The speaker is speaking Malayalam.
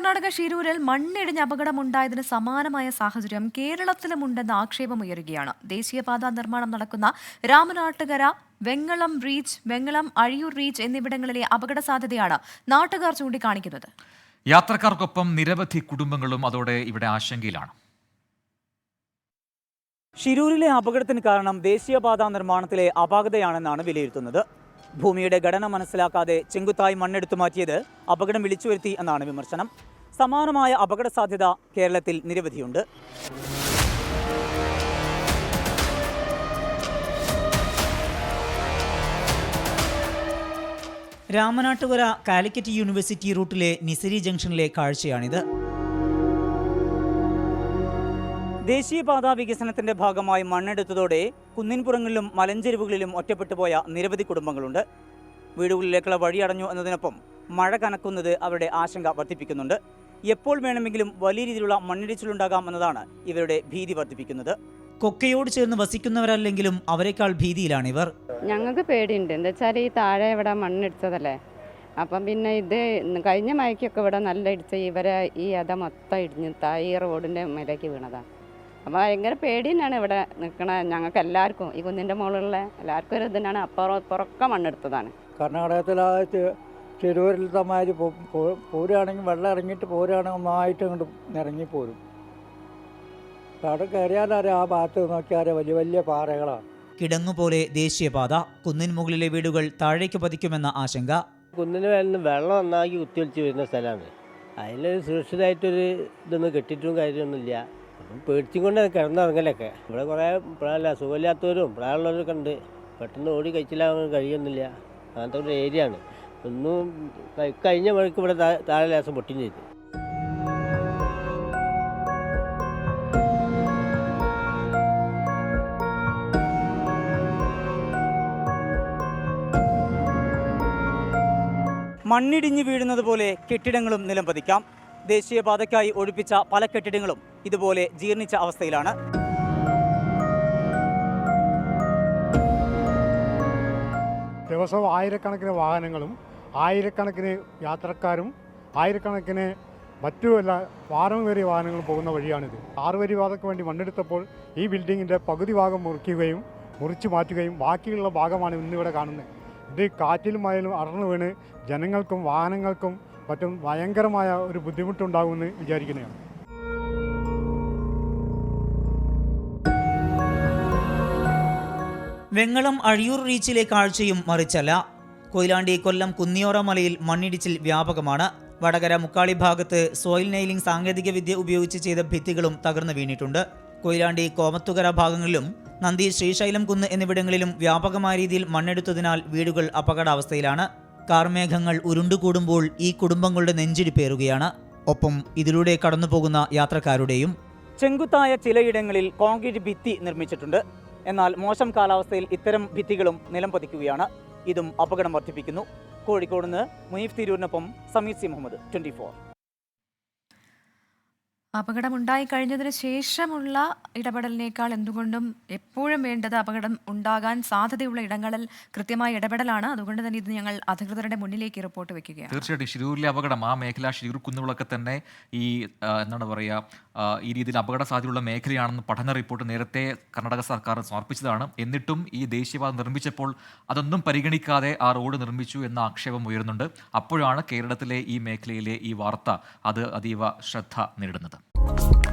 കർണാടക ഷിരൂരിൽ മണ്ണിടിഞ്ഞ് അപകടമുണ്ടായതിന് സമാനമായ സാഹചര്യം കേരളത്തിലുമുണ്ടെന്ന ആക്ഷേപമുയരുകയാണ് ദേശീയപാത നിർമ്മാണം നടക്കുന്ന രാമനാട്ടുകര വെങ്ങളം റീച്ച് വെങ്ങളം അഴിയൂർ റീച്ച് എന്നിവിടങ്ങളിലെ അപകട സാധ്യതയാണ് നാട്ടുകാർ ചൂണ്ടിക്കാണിക്കുന്നത്. യാത്രക്കാർക്കൊപ്പം നിരവധി കുടുംബങ്ങളും അതോടെ ഇവിടെ ആശങ്കയിലാണ്. ഷിരൂരിലെ അപകടത്തിന് കാരണം ദേശീയപാതാ നിർമ്മാണത്തിലെ അപാകതയാണെന്നാണ് വിലയിരുത്തുന്നത്. ഭൂമിയുടെ ഘടന മനസ്സിലാക്കാതെ ചെങ്കുത്തായി മണ്ണെടുത്തു മാറ്റിയത് അപകടം വിളിച്ചു വരുത്തി എന്നാണ് വിമർശനം. സമാനമായ അപകട സാധ്യത കേരളത്തിൽ നിരവധിയുണ്ട്. രാമനാട്ടുകര കാലിക്കറ്റ് യൂണിവേഴ്സിറ്റി റൂട്ടിലെ നിസരി ജംഗ്ഷനിലെ കാഴ്ചയാണിത്. ദേശീയപാത വികസനത്തിന്റെ ഭാഗമായി മണ്ണെടുത്തതോടെ കുന്നിൻപുറങ്ങളിലും മലഞ്ചെരുവുകളിലും ഒറ്റപ്പെട്ടുപോയ നിരവധി കുടുംബങ്ങളുണ്ട്. വീടുകളിലേക്കുള്ള വഴി അടഞ്ഞു എന്നതിനൊപ്പം മഴ കനക്കുന്നത് അവരുടെ ആശങ്ക വർദ്ധിപ്പിക്കുന്നുണ്ട്. എപ്പോൾ വേണമെങ്കിലും വലിയ രീതിയിലുള്ള മണ്ണിടിച്ചിലുണ്ടാകാം എന്നതാണ് ഇവരുടെ ഭീതി വർദ്ധിപ്പിക്കുന്നത്. കൊക്കയോട് ചേർന്ന് വസിക്കുന്നവരല്ലെങ്കിലും അവരെക്കാൾ ഭീതിയിലാണ് ഇവർ ഞങ്ങൾക്ക് പേടിയുണ്ട്. എന്താ വെച്ചാൽ ഈ താഴെ ഇവിടെ മണ്ണിടിച്ചതല്ലേ? അപ്പം പിന്നെ ഇത് കഴിഞ്ഞ മഴയ്ക്കൊക്കെ ഇവിടെ നല്ല ഇടിച്ച ഇവരെ ഈ അത മൊത്തം ഇടിഞ്ഞ് താ ഈ റോഡിന്റെ മേലേക്ക് വീണതാണ് അപ്പോൾ ഭയങ്കര പേടി തന്നെയാണ് ഇവിടെ നിൽക്കണ ഞങ്ങൾക്ക് എല്ലാവർക്കും. ഈ കുന്നിന്റെ മുകളിലുള്ള എല്ലാവർക്കും ഒരു ഇതിനാണ് അപ്പുറം പുറക്കെ മണ്ണെടുത്തതാണ്. കർണാടകത്തിൽ പോ- പോരുകയാണെങ്കിൽ വെള്ളം ഇറങ്ങിയിട്ട് പോരുകയാണെങ്കിൽ ഒന്നായിട്ട് അങ്ങോട്ട് ഇറങ്ങി പോരും. അവിടെ കയറിയാലറിയാം ആ ഭാഗത്ത് നോക്കിയാൽ വലിയ വലിയ പാറകളാണ്. കിടങ്ങുപോലെ ദേശീയപാത കുന്നിൻ മുകളിലെ വീടുകൾ താഴേക്ക് പതിക്കുമെന്ന ആശങ്ക. കുന്നിന് മേലിൽ വെള്ളം നന്നാക്കി കുത്തിയൊലിച്ച് വരുന്ന സ്ഥലമാണ്. അതിലൊരു സുരക്ഷിതമായിട്ടൊരു ഇതൊന്നും കെട്ടിയിട്ടും കാര്യമൊന്നുമില്ല. പേടിച്ചും കൊണ്ട് കിടന്നിറങ്ങലൊക്കെ. ഇവിടെ കുറേ പ്രായമല്ല സുഖമില്ലാത്തവരും പ്രായമുള്ളവരൊക്കെ ഉണ്ട്. പെട്ടെന്ന് ഓടി കഴിച്ചില്ല കഴിയുന്നില്ല അങ്ങനത്തെ ഒരു ഏരിയ ആണ് ഒന്നും കഴി- കഴിഞ്ഞ മഴയ്ക്ക് ഇവിടെ താഴെ ലേസം പൊട്ടിയും ചെയ്തു മണ്ണിടിഞ്ഞു വീഴുന്നത് പോലെ കെട്ടിടങ്ങളും നിലം പതിക്കാം ദേശീയപാതയ്ക്കായി ഒഴിപ്പിച്ച പല കെട്ടിടങ്ങളും ഇതുപോലെ ജീർണിച്ച അവസ്ഥയിലാണ്. ദിവസവും ആയിരക്കണക്കിന് വാഹനങ്ങളും ആയിരക്കണക്കിന് യാത്രക്കാരും ആയിരക്കണക്കിന് മറ്റു എല്ലാ ഭാരം കയറിയ വാഹനങ്ങളും പോകുന്ന വഴിയാണിത്. ആറുവരി പാതയ്ക്ക് വേണ്ടി മണ്ണെടുത്തപ്പോൾ ഈ ബിൽഡിങ്ങിന്റെ പകുതി ഭാഗം മുറിക്കുകയും മുറിച്ചു മാറ്റുകയും ബാക്കിയുള്ള ഭാഗമാണ് ഇന്നിവിടെ കാണുന്നത്. ഇത് കാറ്റിലും മഴയിലും അടർന്നു വീണ് ജനങ്ങൾക്കും വാഹനങ്ങൾക്കും മറ്റും ഭയങ്കരമായ ഒരു ബുദ്ധിമുട്ടുണ്ടാകുമെന്ന് വിചാരിക്കുന്നതാണ്. വെങ്ങളം അഴിയൂർ റീച്ചിലെ കാഴ്ചയും മറിച്ചല്ല. കൊയിലാണ്ടി കൊല്ലം കുന്നിയോറ മലയിൽ മണ്ണിടിച്ചിൽ വ്യാപകമാണ്. വടകര മുക്കാളി ഭാഗത്ത് സോയിൽ നെയിലിംഗ് സാങ്കേതികവിദ്യ ഉപയോഗിച്ച് ചെയ്ത ഭിത്തികളും തകർന്നു വീണിട്ടുണ്ട്. കൊയിലാണ്ടി കോമത്തുകര ഭാഗങ്ങളിലും നന്ദി ശ്രീശൈലം കുന്ന് എന്നിവിടങ്ങളിലും വ്യാപകമായ രീതിയിൽ മണ്ണെടുത്തതിനാൽ വീടുകൾ അപകടാവസ്ഥയിലാണ്. കാർമേഘങ്ങൾ ഉരുണ്ടുകൂടുമ്പോൾ ഈ കുടുംബങ്ങളുടെ നെഞ്ചിടിപ്പേറുകയാണ് ഒപ്പം ഇതിലൂടെ കടന്നുപോകുന്ന യാത്രക്കാരുടെയും ചെങ്കുത്തായ ചിലയിടങ്ങളിൽ കോൺക്രീറ്റ് ഭിത്തി നിർമ്മിച്ചിട്ടുണ്ട്. എന്നാൽ മോശം കാലാവസ്ഥയിൽ ഇത്തരം ഭിത്തികളും നിലം പതിക്കുകയാണ് ഇതും അപകടം വർദ്ധിപ്പിക്കുന്നു. കോഴിക്കോട് നിന്ന് മുനീഫ് തിരൂരിനൊപ്പം സമീർ സി മുഹമ്മദ് ട്വന്റി അപകടമുണ്ടായി കഴിഞ്ഞതിന് ശേഷമുള്ള ഇടപെടലിനേക്കാൾ എന്തുകൊണ്ടും എപ്പോഴും വേണ്ടത് അപകടം ഉണ്ടാകാൻ സാധ്യതയുള്ള ഇടങ്ങളിൽ കൃത്യമായ ഇടപെടലാണ്. അതുകൊണ്ട് തന്നെ ഇത് ഞങ്ങൾ അധികൃതരുടെ മുന്നിലേക്ക് റിപ്പോർട്ട് വെക്കുകയാണ്. തീർച്ചയായിട്ടും ഷിരൂരിലെ അപകടം ആ മേഖല ഷിരൂർ കുന്നുകളൊക്കെ തന്നെ ഈ എന്താണ് പറയുക ഈ രീതിയിൽ അപകട സാധ്യതയുള്ള മേഖലയാണെന്ന് പഠന റിപ്പോർട്ട് നേരത്തെ കർണാടക സർക്കാർ സമർപ്പിച്ചതാണ്. എന്നിട്ടും ഈ ദേശീയപാത നിർമ്മിച്ചപ്പോൾ അതൊന്നും പരിഗണിക്കാതെ ആ റോഡ് നിർമ്മിച്ചു എന്ന ആക്ഷേപം ഉയരുന്നുണ്ട്. അപ്പോഴാണ് കേരളത്തിലെ ഈ മേഖലയിലെ ഈ വാർത്ത അത് അതീവ ശ്രദ്ധ നേടുന്നത് Yeah.